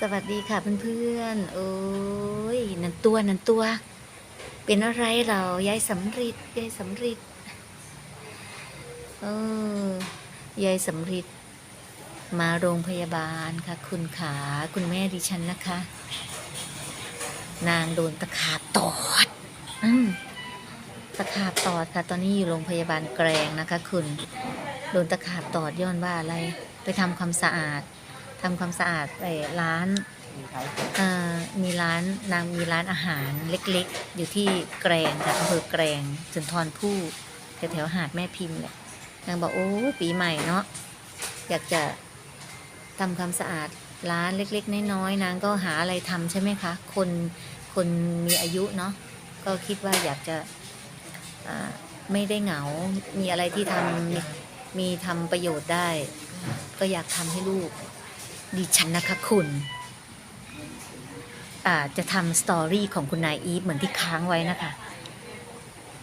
สวัสดีค่ะเพื่อนๆ โอ้ยนันตัวนันตัว เป็นอะไรเรายายสำริดยายสำริดเออยายสำริดมาโรงพยาบาลค่ะ คุณขาคุณแม่ดิฉันนะคะ นางโดนตะขาบตอดอืมตะขาบตอดค่ะ ตอนนี้อยู่โรงพยาบาลแกลงนะคะ คุณ โดนตะขาบตอดย้อนว่าอะไร ไปทำความสะอาด ทำความสะอาดไอ้ร้านเอ่อมีร้านนางมีร้านอาหารเล็กๆ อยู่ที่แกรงค่ะอำเภอแกรงสุนทรภู่แถวๆหาดแม่พิมพ์แหละนางบอกโอ้ปีใหม่เนาะอยากจะทำความสะอาดร้านเล็ก ๆ น้อยๆนางก็หาอะไรทำใช่ไหมคะ คนคนมีอายุเนาะก็คิดว่าอยากจะอ่าไม่ได้เหงา มีอะไรที่ทำมีมีทำประโยชน์ได้ ก็อยากทำให้ลูก ดิฉันนะคะคุณจะทำสตอรี่ของคุณนายอีฟเหมือนที่ค้างไว้นะคะ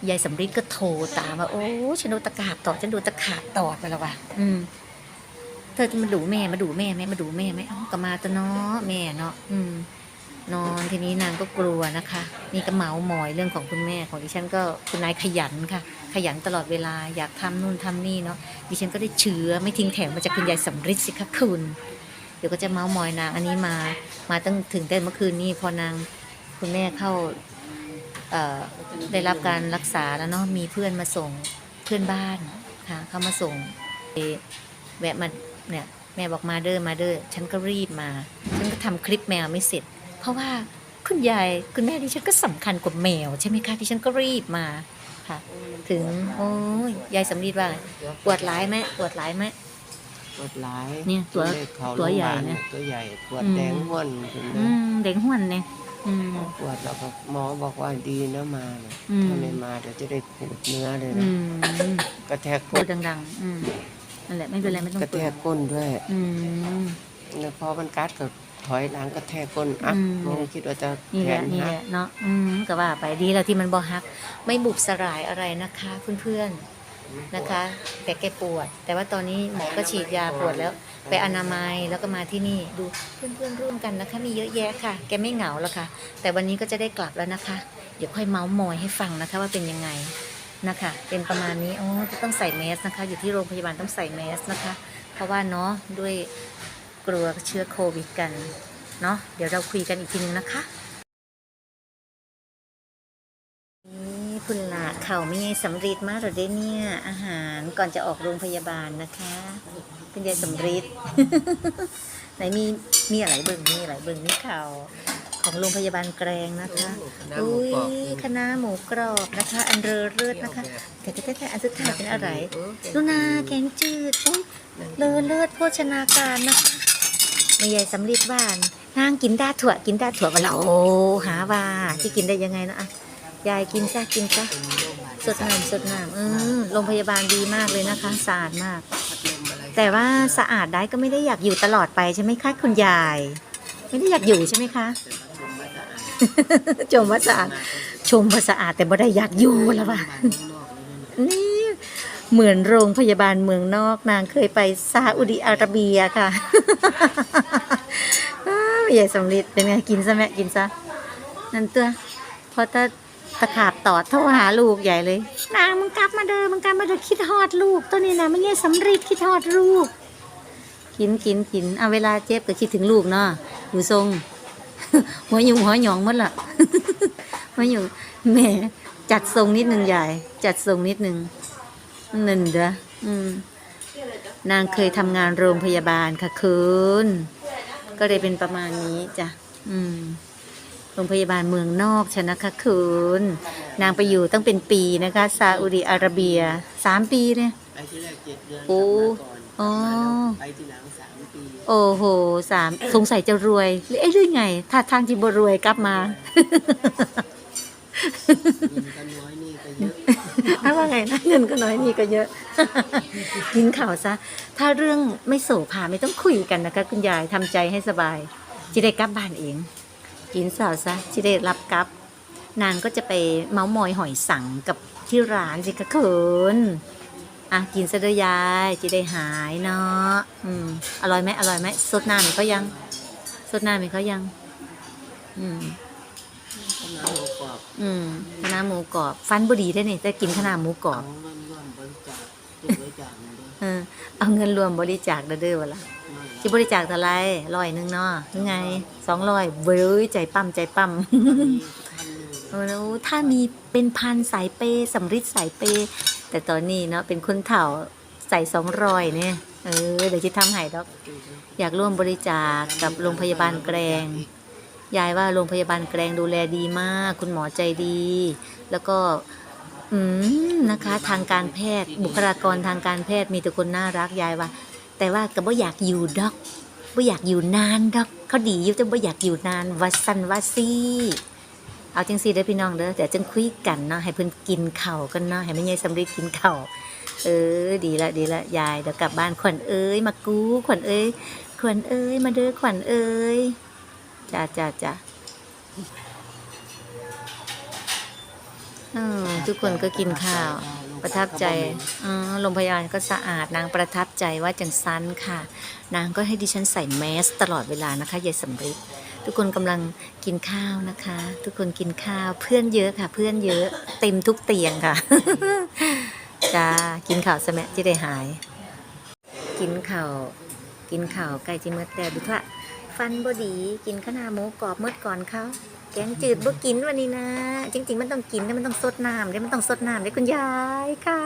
ยายสำริดก็โทรตามว่า โอ้ฉันโดนตะขาบตอดฉันโดนตะขาบตอดไปแล้วว่ะอืม เธอจะมาดูแม่มาดูแม่ไหมมาดูแม่ไหมเอ้าก็มาตะเนาะแม่เนาะอืม นอนทีนี้นางก็กลัวนะคะ นี่ก็เมาส์มอยเรื่องของคุณแม่ของดิฉันก็คุณนายขยันค่ะ ขยันตลอดเวลาอยากทำนู่นทำนี่เนาะดิฉันก็ได้เชื้อไม่ทิ้งแถวมาจากคุณยายสำริดสิคะคุณ เดี๋ยวก็จะเมาส์มอยนางอันนี้มามาตั้งถึงแต่เมื่อคืนนี้พอนางคุณแม่เข้าได้รับการรักษาแล้วเนาะมีเพื่อนมาส่งเพื่อนบ้านค่ะเขามาส่งแวะมาเนี่ยแม่บอกมาเด้อมาเด้อฉันก็รีบมา ฉันก็ทำคลิปแมวไม่เสร็จ เพราะว่าคุณยายคุณแม่ดิฉันก็สำคัญกว่าแมวใช่ไหมคะดิฉันก็รีบมาค่ะ ถึงโอ้ยยายสำลีว่าปวดร้ายไหมปวดร้ายไหม ปวดหลายเนี่ยตัวเลขเขาตัวใหญ่โรงพยาบาลนะตัวใหญ่ปวดอืมแดงห้วนถึงอืนะมเด็กห้วนเนี่ยอืม ปวดแล้วก็หมอบอกว่าดีนะมาเนี่ยอืม ถ้าไม่มาเดี๋ยวจะได้ขูดเนื้อเลยอืนะมกระแทกพูก้ดนดังๆ อืมนั่นแหละไม่เป็นไรไม่ต้องกระเปลืแทอกก้นด้วยอืม แล้วพอมันกัดก็ถอยหลังกระแทกก้นอักอืมไม่ได้คิดว่าจะนี่แขแหละนนี่หัแหกละเนาะอืมก็ว่าไปดีแล้วที่มันบอฮัก ไม่บุบสลายอะไรนะคะ เพื่อนๆ นะคะ แต่แกปวด แต่ว่าตอนนี้หมอก็ฉีดยาปวดแล้ว ไปอนามัยแล้วก็มาที่นี่ดูเพื่อนๆร่วมกันนะคะ มีเยอะแยะค่ะ แกไม่เหงาแล้วค่ะ แต่วันนี้ก็จะได้กลับแล้วนะคะ เดี๋ยวค่อยเมาส์มอยให้ฟังนะคะว่าเป็นยังไงนะคะ เป็นประมาณนี้อ๋อต้องใส่แมสนะคะ อยู่ที่โรงพยาบาลต้องใส่แมสนะคะ เพราะว่าเนาะด้วยกลัวเชื้อโควิดกันเนาะเดี๋ยวเราคุยกันอีกทีนึงนะคะนี่ คุณละเข่าไม่สำริดมากหรอเด้เนี่ย อาหารก่อนจะออกโรงพยาบาลนะคะคุณยายสำริดไหนมีมีอะไรเบิ่งมีอะไรเบิ่งนี่ข่าวของโรงพยาบาลแกรงนะคะ อุ้ยคณะหมูกรอบนะคะ อันเรอเลิศนะคะ แต่แต่แต่อันสุดท้ายเป็นอะไรลูนาแกงจืดอุ้ยเลอเลิศโภชนาการนะคะไม่ใหญ่สำริดบ้านนางกินได้ถั่ว กินได้ถั่วมาแล้วโอ้หาว่าที่กินได้ยังไงนะอะ ยายกินซะกินซะสดน้ำสดน้ำเออโรงพยาบาลดีมากเลยนะคะสะอาดมาก แต่ว่าสะอาดได้ก็ไม่ได้อยากอยู่ตลอดไปใช่ไหมคะคุณยาย ไม่ได้อยากอยู่ใช่ไหมคะชมว่าสะอาดชมว่าสะอาดแต่ไม่ได้อยากอยู่แล้วว่ะนี่เหมือนโรงพยาบาลเมืองนอกนางเคยไปซาอุดิอาระเบียค่ะอ้าวใหญ่สำลิดเป็นไงกินซะแม่กินซะนั่นตัวพอตะ ตะขาบตอดโทรหาลูกใหญ่เลย นางมึงกลับมาเด้อมึงกลับมาเด้อคิดฮอดลูกตัวนี้นะไม่ใช่สำริดคิดฮอดลูก กินกินกินเอาเวลาเจ็บก็คิดถึงลูกเนาะดูทรง หัวหยุงหัวหยองหมดละหัวหยุงแหม่จัดทรงนิดหนึ่งใหญ่จัดทรงนิดหนึ่งนั่นเด้ออืมนางเคยทำงานโรงพยาบาลค่ะคืนก็เลยเป็นประมาณนี้จ้ะ อืม โรงพยาบาลเมืองนอกชนะคะคืนนางไปอยู่ตั้งเป็นปีนะคะซาอุดิอาระเบียสามปีเนี่ยไปที่แรกเจ็ดเดือนโอ้กลับมาก่อนอ๋อไปที่หลังสามปี โอ้โหสามสงสัยจะรวยหรือเอ้ยหรือไงถ้าทางที่บรวยกลับมาเงินก็น้อยนี่ก็เยอะถ้าว่าไงนะเงินก็น้อยนี่ก็เยอะ กินข่าวซะ ถ้าเรื่องไม่โสภาไม่ต้องคุยกันนะคะ คุณยายทำใจให้สบายจะได้กลับบ้านเอง กินสาวซะจะได้รับกลับ นางก็จะไปเมาส์มอยหอยสังกับที่ร้านสิคะคุณอะกินซะเด้วยยายจะได้หายเนาะอืมอร่อยไหมอร่อยไหมสดน้ำก็ยังสดน้ำให้เขายัง อืมคณะหมูกรอบอืมคณะหมูกรอบฟันบดีได้เนี่ยแต่กินคณะหมูกรอบเาเงินร่วมบริจาคตู้บริจาคนั่นเด้อเออเอาเงินรวมบริจาคเด้อเด้อวะล่ะนั่น แหละที่บริจาคเท่าไหรร้อยหนึ่งเนาะยังไงสองร้อยเว้ยใจปั้มใจปั้มมีพันหนึ่งโอ้โหถ้ามีเป็นพันสายเปย์สำริดสายเปย์แต่ตอนนี้เนาะเป็นคนเฒ่าใส่สองรอยเนี่ยเออเดี๋ยวจะทำให้ดอก อยากร่วมบริจาคกับโรงพยาบาลแกลงยายว่าโรงพยาบาลแกลงดูแลดีมาก คุณหมอใจดี แล้วก็อืมนะคะ ทางการแพทย์บุคลากรทางการแพทย์มีแต่คนน่ารักยายว่า แต่ว่าก็บ่อยากอยู่ดอกบ่อยากอยู่นานดอก เขาดีอยู่แต่บ่อยากอยู่นานวัดสันวัดซี่เอาจังซี่เด้อพี่น้องเด้อเดี๋ยวจังคุยกันเนาะให้เพิ่นกินเข้ากันเนาะให้แม่ยายสำลีกินเข้าเออดีละดีละยายเดี๋ยวกลับบ้านขวัญเอ้ยมากู้ขวัญเอ้ยขวัญเอ้ยมาเด้อขวัญเอ้ยจ้าจ้าจ้าเออทุกคนก็กินข้าว ประทับใจอ๋อโรงพยาบาลก็สะอาดนางประทับใจว่าจังซันค่ะ นางก็ให้ดิฉันใส่แมสตลอดเวลานะคะยายสำริดทุกคนกำลังกินข้าวนะคะ ทุกคนกินข้าวเพื่อนเยอะค่ะ เพื่อนเยอะเต็มทุกเตียงค่ะจ้ากินข้าวสมัจะได้หาย กินข้าวกินข้าวไก่จิเมดแล้วดูค่ะ ฟันบอดีกินข้าวหน้าหมูกรอบเมื่อก่อนเขาแกงจืดบ่กินวันนี้นะ จริง ๆ มันต้องกินนะมันต้องสดน้ำเดี๋ยวมันต้องสดน้ำเดี๋ยคุณยายค่ะ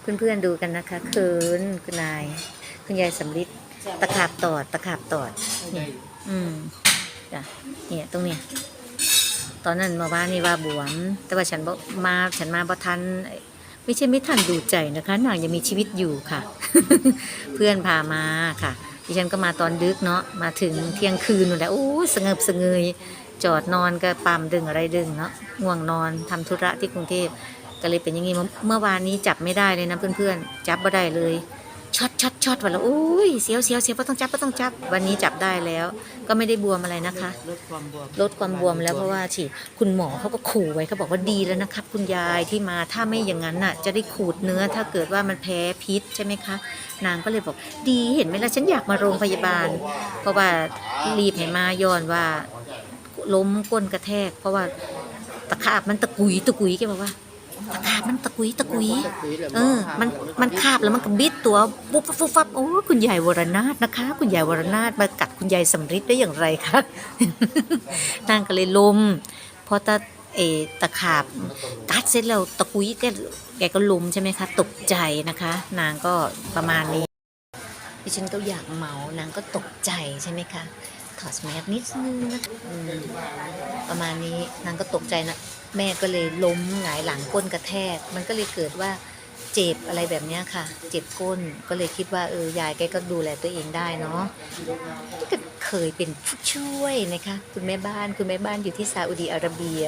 เพื่อนๆดูกันนะคะเขินคุณนาย คุณยายสำลิดตะขาบตอด ตะขาบตอดนี่อืมจ้ะเนี่ยตรงเนี้ยตอนนั้นมาว่านี่ว่าบวม แต่ว่าฉันบอมาฉันมาบ่ทันไม่ใช่ไม่ทันดูใจนะคะนางยังมีชีวิตอยู่ค่ะ เพื่อนพามาค่ะ ดิฉันก็มาตอนดึกเนาะมาถึงเที่ยงคืนนู่นแหละโอ้สงบสงเงยจอดนอนก็ปั๊มดึงอะไรดึงเนาะง่วงนอนทำธุระที่กรุงเทพก็เลยเป็นอย่างงี้เมื่อวานนี้จับไม่ได้เลยนะเพื่อนๆ จับไม่ได้เลย ช็อตช็อตช็อตวันละโอ้ยเสียวเสียวเสียวก็ต้องจับก็ต้องจับ วันนี้จับได้แล้ว ก็ไม่ได้บวมอะไรนะคะ ลดความบวมลดความบวมแล้วเพราะว่าฉีดคุณหมอเขาก็ขู่ไว้เขาบอกว่าดีแล้วนะครับ คุณยายที่มาถ้าไม่อย่างนั้นน่ะ จะได้ขูดเนื้อถ้าเกิดว่ามันแพ้พิษใช่ไหมคะ นางก็เลยบอกดีเห็นไหมล่ะฉันอยากมาโรงพยาบาล เพราะว่ารีบให้มาย้อนว่าล้มก้นกระแทก เพราะว่าตะขาบมันตะกุยตะกุยแกบอกว่าตะขาบ มันตะกุยตะกุย เออ มันมันคาบแล้วมันก็บิดตัวปุ๊บปั๊บปุ๊บปั๊บโอ้คุณยายวรนาถนะคะ คุณยายวรนาถมากัดคุณยายสำริดได้อย่างไรคะนางก็เลยลมพอตะเออตะขาบกัดเสร็จแล้วตะกุยแกแกก็ลมใช่ไหมคะตกใจนะคะ นางก็ประมาณนี้ดิฉันก็อยากเมา นางก็ตกใจใช่ไหมคะ ถอดแมสนิดนึงนะประมาณนี้นางก็ตกใจนะแม่ก็เลยล้มหงายหลังก้นกระแทก มันก็เลยเกิดว่าเจ็บอะไรแบบนี้ค่ะ เจ็บก้นก็เลยคิดว่าเออยายแกก็ดูแลตัวเองได้เนาะก็เคยเป็นผู้ช่วยนะคะคุณแม่บ้านคุณแม่บ้านอยู่ที่ซาอุดีอาระเบีย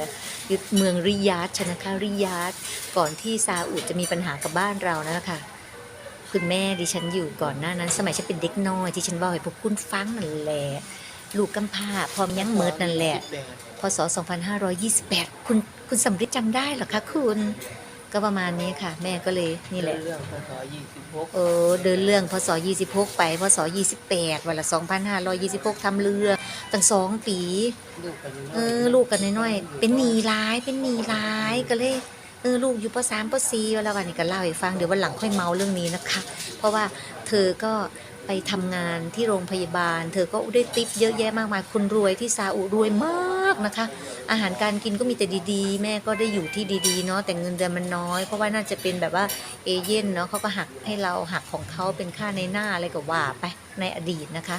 อยู่เมืองริยาดชนะคะริยาดก่อนที่ซาอุดจะมีปัญหากับบ้านเรานะคะคุณแม่ดิฉันอยู่ก่อนหน้านั้น สมัยฉันเป็นเด็กน้อยที่ฉันบอกให้พวกคุณฟังนั่นแหละ ลูกกำพร้าพร้อมยังเมิดนั่นแหละ พศ 2528 คุณคุณสำริดจำได้เหรอคะคุณ ก็ประมาณนี้ค่ะ แม่ก็เลยนี่แหละ เรื่องพศยี่สิบหกเออเดินเรื่องพศ 26 ไปพศ 28วันละ 2,526ทำเรือตั้งสองปี ลูกกันน้อยเออ ลูกกันน้อยๆเป็นหนีร้ายเป็นหนีร้ายก็เลย เออลูกอยู่ปสามปสี่แล้ววันนี้ก็เล่าให้ฟังเดี๋ยววันหลังค่อยเมาเรื่องนี้นะคะ เพราะว่าเธอก็ ไปทำงานที่โรงพยาบาล เธอก็ได้ติปเยอะแยะมากมายคนรวยที่ซาอุรวยมากนะคะ อาหารการกินก็มีแต่ดีๆ แม่ก็ได้อยู่ที่ดีๆเนาะแต่เงินเดือนมันน้อย เพราะว่าน่าจะเป็นแบบว่าเอเย่นเนาะเขาก็หักให้เราหักของเขาเป็นค่าในหน้าอะไรก็ว่าไปในอดีตนะคะ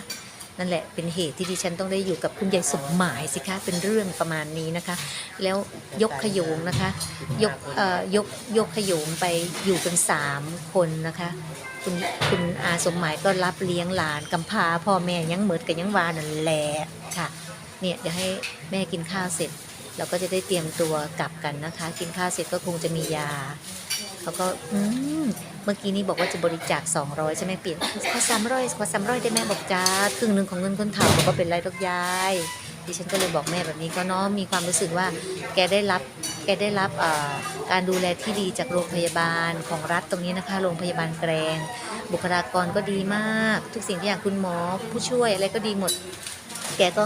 นั่นแหละเป็นเหตุที่ดิฉันต้องได้อยู่กับคุณยายสมหมายสิคะเป็นเรื่องประมาณนี้นะคะ แล้วยกขยงนะคะ ยกเอ่อยกยกขยงไปอยู่กันสามคนนะคะคุณคุณอาสมหมายก็รับเลี้ยงหลานกำพร้าพ่อแม่ยังเหมิดกับยังวานั่นแหละค่ะเนี่ยเดี๋ยวให้แม่กินข้าวเสร็จเราก็จะได้เตรียมตัวกลับกันนะคะ กินข้าวเสร็จก็คงจะมียา เขาก็อืมเมื่อกี้นี้บอกว่าจะบริจาค 200 ใช่ไหมเปลี่ยนขอสามร้อยขอสามร้อยได้แม่บอกจ้าครึ่งหนึ่งของเงินคนเฒ่าบอกว่าเป็นไรดอกยายดิฉันก็เลยบอกแม่แบบนี้ก็เนาะมีความรู้สึกว่าแกได้รับแกได้รับการดูแลที่ดีจากโรงพยาบาลของรัฐตรงนี้นะคะ โรงพยาบาลแกรง บุคลากรก็ดีมาก ทุกสิ่งทุกอย่างคุณหมอ ผู้ช่วยอะไรก็ดีหมด แกก็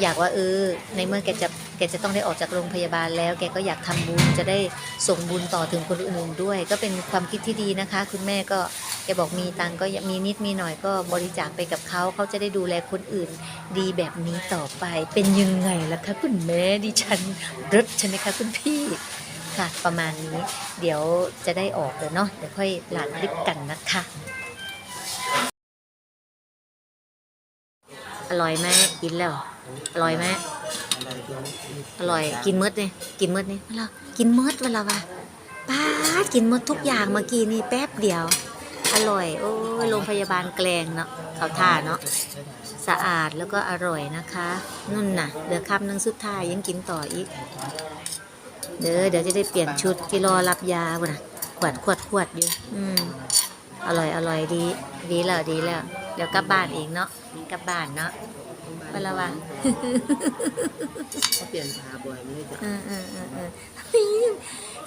อยากว่าเออ ในเมื่อแกจะแกจะต้องได้ออกจากโรงพยาบาลแล้ว แกก็อยากทำบุญจะได้ส่งบุญต่อถึงคนอื่นๆด้วย ก็เป็นความคิดที่ดีนะคะ คุณแม่ก็แกบอกมีตังก็มีนิดมีหน่อยก็บริจาคไปกับเขาเขาจะได้ดูแลคนอื่น ดีแบบนี้ต่อไป เป็นยังไงล่ะคะคุณแม่ดิฉันรถใช่ไหมคะคุณพี่ค่ะประมาณนี้ เดี๋ยวจะได้ออกเลยเนาะเดี๋ยวค่อยหลานลิปกันนะคะ อร่อยไหมกินแล้ว อร่อยไหมอร่อย กินมืดเนี่ยกินมืดเนี่ยเวลากินมืดเวลาวะป้าดกินมืดทุกอย่างเมื่อกี้นี่แป๊บเดียว อร่อย โอ้ยโรงพยาบาลแกลงเนาะเขาท่าเนาะสะอาดแล้วก็อร่อยนะคะ นุ่นน่ะเหลือคำนึงสุดท้ายยังกินต่ออีกเด้อเดี๋ยวจะได้เปลี่ยนชุดที่รอรับยาบ่นะขวดขวดขวดอยู่อืมอร่อยอร่อยดี ดีแล้วดีแล้ว ดี๋ยวกลับบ้านเองเนาะกลับบ้านเนาะไปและวะเขาเปลี่ยนพาบ่อยไม่ได้จะเออเออเออเออเฮ้ย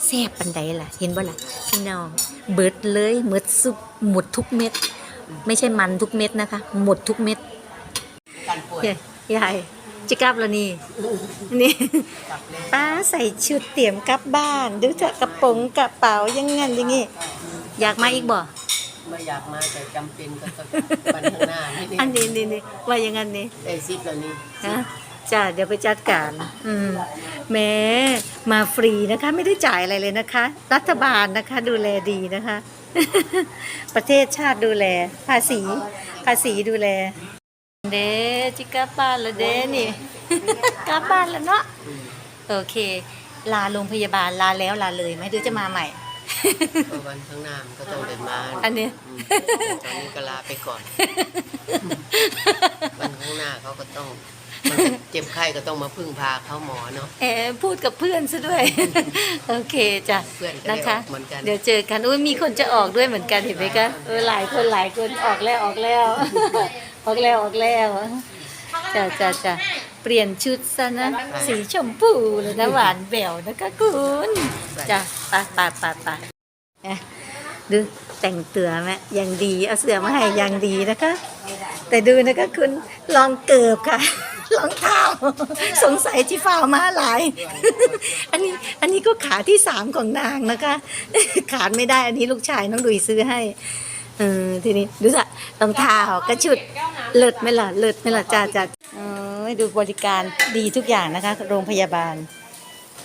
แซ่บปันใดล่ะ เห็นบ่ล่ะพี่น้องเบิดเลยหมดซุปหมดทุกเม็ด ไม่ใช่มันทุกเม็ดนะคะ หมดทุกเม็ดการป่วยยายยายจะกลับแล้วนี่นี่กลับเลยป้าใส่ชุดเตรียมกลับบ้านดูเถอะกระโปรงกระเป๋าอยังงั้นอย่างงี้ อยากมาอีกบ่ ไม่อยากมาแต่จำเป็นก็ต้องวันข้างหน้าไม่ได้อันนี้นี่นี่ว่าอย่างงั้นนี่ได้ซิปแล้วนี่ฮะจ้าเดี๋ยวไปจัดการ อืมแหม้มาฟรีนะคะ ไม่ได้จ่ายอะไรเลยนะคะ รัฐบาลนะคะ ดูแลดีนะคะ ประเทศชาติดูแล ภาษีภาษีดูแล เดจิกลับบ้านแล้วเดนี่ กลับบ้านแล้วเนาะโอเค ลาโรงพยาบาลลาแล้วลาเลยไหมหรือจะมาใหม่ ก็วันข้างหน้ามันก็ต้องเดินมาอันนี้อืมตอนนี้ก็ลาไปก่อน วันข้างหน้าเขาก็ต้องมันเจ็บไข้ก็ต้องมาพึ่งพาเขาหมอเนาะแอบพูดกับเพื่อนซะด้วย โอเคจ้ะเพื่อนก็ได้นะคะ ออกเหมือนกัน เดี๋ยวเจอกันอุ้ยมีคนจะออกด้วยเหมือนกันเห็นไหมคะเออหลายคนหลายคนออกแล้วออกแล้ว ออกแล้วออกแล้วจ้ะจ้ะจ้ะ เปลี่ยนชุดซะนะ สีชมพูเลยนะหวานแหววนะคะคุณจ้ะไปไปไปไปเอ๊ะดูแต่งเตือไหมยังดีเอาเสื้อมาให้ยังดีนะคะ แต่ดูนะคะคุณลองเกิบค่ะรองเท้าสงสัยที่ฟ้าวมาหลาย อันนี้อันนี้ก็ขาที่สามของนางนะคะ ขาดไม่ได้อันนี้ลูกชายน้องดุยซื้อให้เออทีนี้ดูสิรองเท้า กระชุดเลิศไหมล่ะเลิศไหมล่ะจ้าจ้า เออดูบริการดีทุกอย่างนะคะ โรงพยาบาล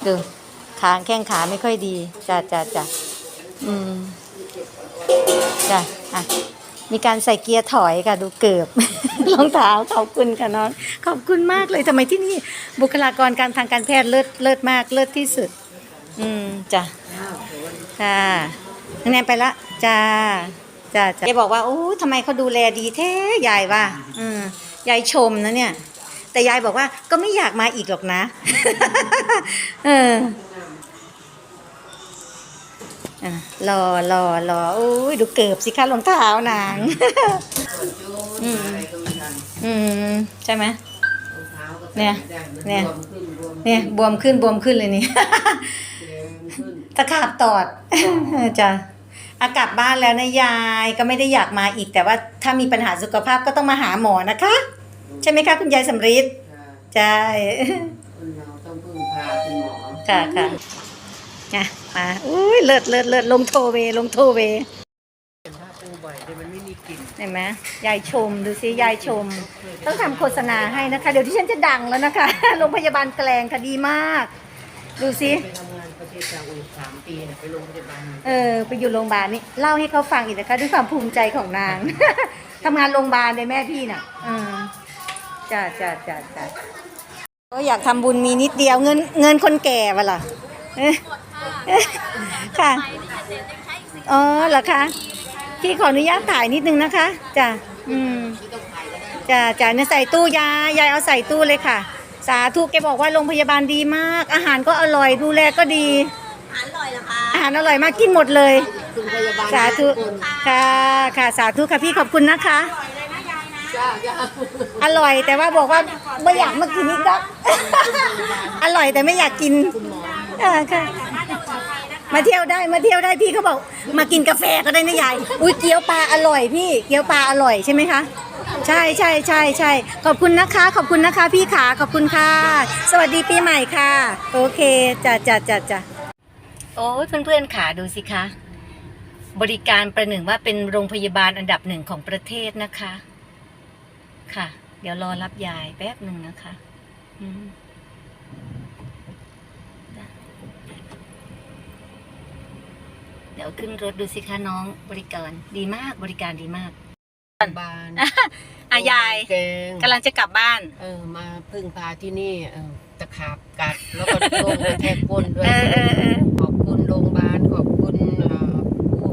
ดูขาแข้งขาไม่ค่อยดีจ้าจ้าจ้าอืมจ้าอะมีการใส่เกียร์ถอยค่ะ ดูเกือบรองเท้าขอบคุณค่ะน้องขอบคุณมากเลยทำไมที่นี่ บุคลากรการทางการแพทย์เลิศเลิศมากเลิศที่สุด อืมจ้ะค่ะคะแนนไปละจ้าจ้าจ้าแกบอกว่าโอ้ทำไมเขาดูแลดีแท้ยายว่า อืมยายชมนะเนี่ย แต่ยายบอกว่าก็ไม่อยากมาอีกหรอกนะ เอออะรอรอรอโอ้ยดูเกือบสิคะรองเท้านางอืมอะไรก็ไม่ทันอืมใช่ไหมรองเท้าก็เนี่ยใส่ไม่ได้เนี่ยมันบวมขึ้นบวมเนี่ยบวมขึ้นบวมขึ้นเลยนี่แรงขึ้นตะขาบตอดจ้ะอากลับบ้านแล้วนะยายก็ไม่ได้อยากมาอีกแต่ว่าถ้ามีปัญหาสุขภาพก็ต้องมาหาหมอนะคะ ใช่ไหมคะคุณยายสำริดค่ะใช่ คนเราต้องพึ่งพาคุณหมอค่ะค่ะนะมาอุ้ยเลิศเลิศเลิศลงโทเว ลงโทเวถ้าปูบ่อยแต่มันไม่มีกลิ่นเห็นไหมยายชมดูสิยายชม ต้องทำโฆษณาให้นะคะ เดี๋ยวที่ฉันจะดังแล้วนะคะ โรงพยาบาลแกลงค่ะดีมาก ดูสิ ไปทำงานประเทศซาอุสามปีเนี่ยไปโรงพยาบาลเออไปอยู่โรงพยาบาลนี่เล่าให้เขาฟังอีกนะคะ ด้วยความภูมิใจของนาง ทำงานโรงพยาบาลเลยแม่พี่น่ะอืม จ้าจ้าจ้าจ้าก็อยากทำบุญมีนิดเดียวเงินเงินคนแก่วะล่ะเอ้ยเอ้ยค่ะ อ๋อเหรอคะพี่ขออนุญาตถ่ายนิดนึงนะคะจ้าอืมจ้าจ้าเนี่ยใส่ตู้ยายยายเอาใส่ตู้เลยค่ะ สาธุแกบอกว่าโรงพยาบาลดีมาก อาหารก็อร่อยดูแลก็ดี อาหารอร่อยมากกินหมดเลย คุณพยาบาลสาธุทุกคนค่ะ ค่ะ สาธุค่ะพี่ขอบคุณนะคะจ้าจ้า อร่อยแต่ว่าบอกว่าไม่อยากมากินอีกแล้วอร่อยแต่ไม่อยากกินอ่าค่ะมาเที่ยวได้มาเที่ยวได้พี่เขาบอก มากินกาแฟก็ได้นะยายอุ้ยเกี๊ยวปลาอร่อยพี่เกี๊ยวปลาอร่อยใช่ไหมคะใช่ใช่ใช่ใช่ขอบคุณนะคะ ขอบคุณนะคะ พี่ขาขอบคุณค่ะ สวัสดีปีใหม่ค่ะ โอเคจ้ะจ้ะจ้ะจ้ะโอ้ยเพื่อนๆขาดูสิคะ บริการประหนึ่งว่าเป็นโรงพยาบาลอันดับหนึ่งของประเทศนะคะ ค่ะ เดี๋ยวรอรับยายแป๊บหนึ่งนะคะอืมจ้ะเดี๋ยวขึ้นรถดูสิคะน้องบริการดีมากบริการดีมมากบานอะยายเกงกำลังจะกลับบ้าน เออ มาพึ่งพาที่นี่ เออตะขาบกัดแล้วก็ลงกระแทกก้นด้วเอยอเออเออขอบคุณโรงพยาบาลขอบคุณเอ่อผู้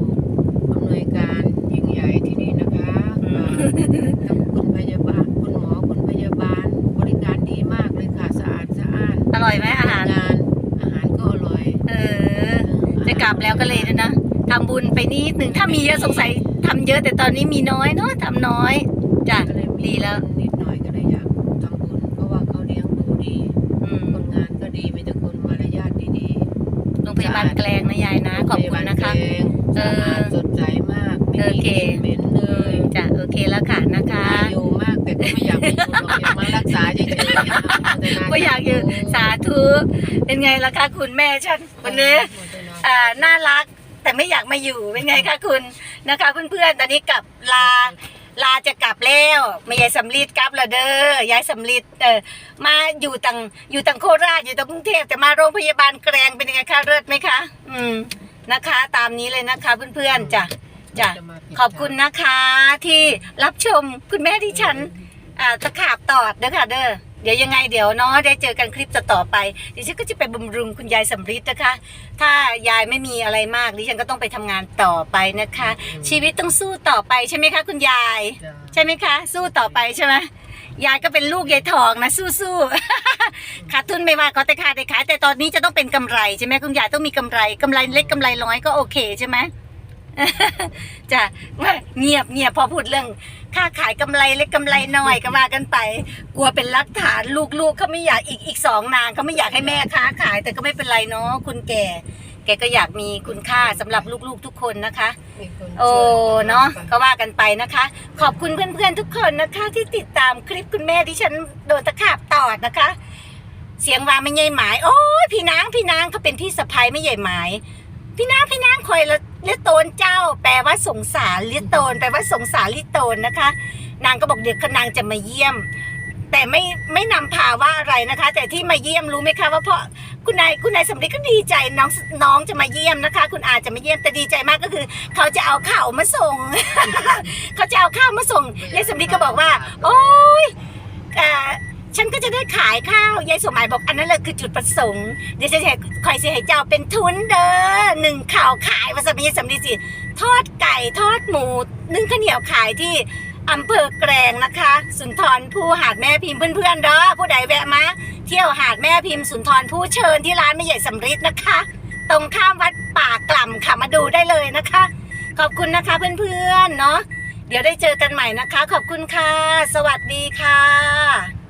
อำนวยการยิ่งใหญ่ที่นี่นะคะเอ่อทั้งคุณพยาบาลคุณหมอคุณพยาบาล บริการดีมากเลยค่ะสะอาดสะอ้าน อร่อยไหมอาหาร งานอาหารก็อร่อย เออ จะกลั บแล้วก็เลยนะทำบุญไปนิดหนึ่งถ้ามีเยอะสงสัยทำเยอะแต่ตอนนี้มีน้อยเนาะทำน้อยจ้ะก็เลยมีดีแล้ว นิดหน่อยก็เลยอยากทำบุญเพราะว่าเขาเลี้ยงดูดี อืมคนงานก็ดีมีแต่คนมารยาทดีโรงพยาบาลแกลงนะยายนะ ๆขอบคุณนะคะโรงพยาบาลแกลงเอสะออาดสดใสมากไม่โอมีเคกลิ่นเหม็นเลยจ้ะโอเคแล้วค่ะนะคะ น่าอยู่มากแต่ก็ไม่อยากไปอยู่หรอกอยากมารักษาเฉยๆก็อยากอยู่สาธุเป็นไงล่ะคะคุณแม่ฉันวันนี้ อ่าน่ารักแต่ไม่อยากมาอยู่เป็นไงคะคุณนะคะเพื่อนๆตอนนี้กลับลาลาจะกลับแล้วไม่ยายสำลีดกลับและเด้อยายสำลีดเออมาอยู่ตังอยู่ตังโคราชอยู่ตังกรุงเทพแต่มาโรงพยาบาลแกลงเป็นยังไงคะเลิศไหมคะ อืมนะคะ ตามนี้เลยนะคะเพื่อนๆจ้ะจ้ะขอบคุณนะคะที่รับชมคุณแม่ที่ฉันอ่าตะขาบตอดเด้อค่ะเด้อ เดี๋ยวยังไงเดี๋ยวเนาะได้เจอกันคลิปต่อๆไปดิฉันก็จะไปบำรุงคุณยายสำริดนะคะ ถ้ายายไม่มีอะไรมากดิฉันก็ต้องไปทำงานต่อไปนะคะ ชีวิตต้องสู้ต่อไปใช่ไหมคะ คุณยาย ใช่ไหมคะ สู้ต่อไปใช่ไหมยายก็เป็นลูกยายทองนะสู้ๆขาดทุนไม่ว่าก็แต่ขาดแต่ขายแต่ตอนนี้จะต้องเป็นกำไรใช่ไหมคุณยายต้องมีกำไรกำไรเล็กกำไรน้อยก็โอเคใช่ไหมจ้ะว่าเงียบเงียบพอพูดเรื่อง ค่าขายกำไรเล็กกำไรน้อยก็ว่ากันไป กลัวเป็นหลักฐานลูกๆเขาไม่อยากอีกอีกสองนางเขาไม่อยากให้แม่ค้าขาย แต่ก็ไม่เป็นไรเนาะคุณแก่ แกก็อยากมีคุณค่าสำหรับลูกๆทุกคนนะคะ โอ้เนาะก็ว่ากันไปนะคะ ขอบคุณเพื่อนๆทุกคนนะคะ ที่ติดตามคลิปคุณแม่ที่ฉันโดนตะขาบตอดนะคะ เสียงว่าไม่ใหญ่หมายโอ้ยพี่นางพี่นางเขาเป็นพี่สะพ้ยไม่ใหญ่หมาย พี่นางพี่นางคอยละเลียโตนเจ้า แปลว่าสงสารเลียโตนแปลว่าสงสารลิโตนนะคะ นางก็บอกเดี๋ยวนางจะมาเยี่ยม แต่ไม่ไม่นำพาว่าอะไรนะคะ แต่ที่มาเยี่ยมรู้ไหมคะว่าเพราะคุณนายคุณนายสำลีก็ดีใจน้องน้องจะมาเยี่ยมนะคะ คุณอาจะมาเยี่ยมแต่ดีใจมากก็คือ เขาจะเอาข้าวมาส่ง เขาจะเอาข้าวมาส่งยายสำลีก็บอกว่า โอ้ ฉันก็จะได้ขายข้าวยายสมหมายบอกอันนั้นแหละคือจุดประสงค์เดี๋ยวจะให้คอยเสียให้เจ้าเป็นทุนเด้อหนึ่งข่าวขายว่าสำลีสำลีสิทอดไก่ทอดหมูนึ่งข้าวเหนียวขายที่อำเภอแกลงนะคะ สุนทรภูหาดแม่พิมพ์เพื่อนๆเด้อผู้ใดแวะมาเที่ยวหาดแม่พิมพ์สุนทรภูเชิญที่ร้านแม่ใหญ่สำริดนะคะ ตรงข้ามวัดป่ากล่ำค่ะมาดูได้เลยนะคะ ขอบคุณนะคะเพื่อนๆเนาะเดี๋ยวได้เจอกันใหม่นะคะ ขอบคุณค่ะ สวัสดีค่ะ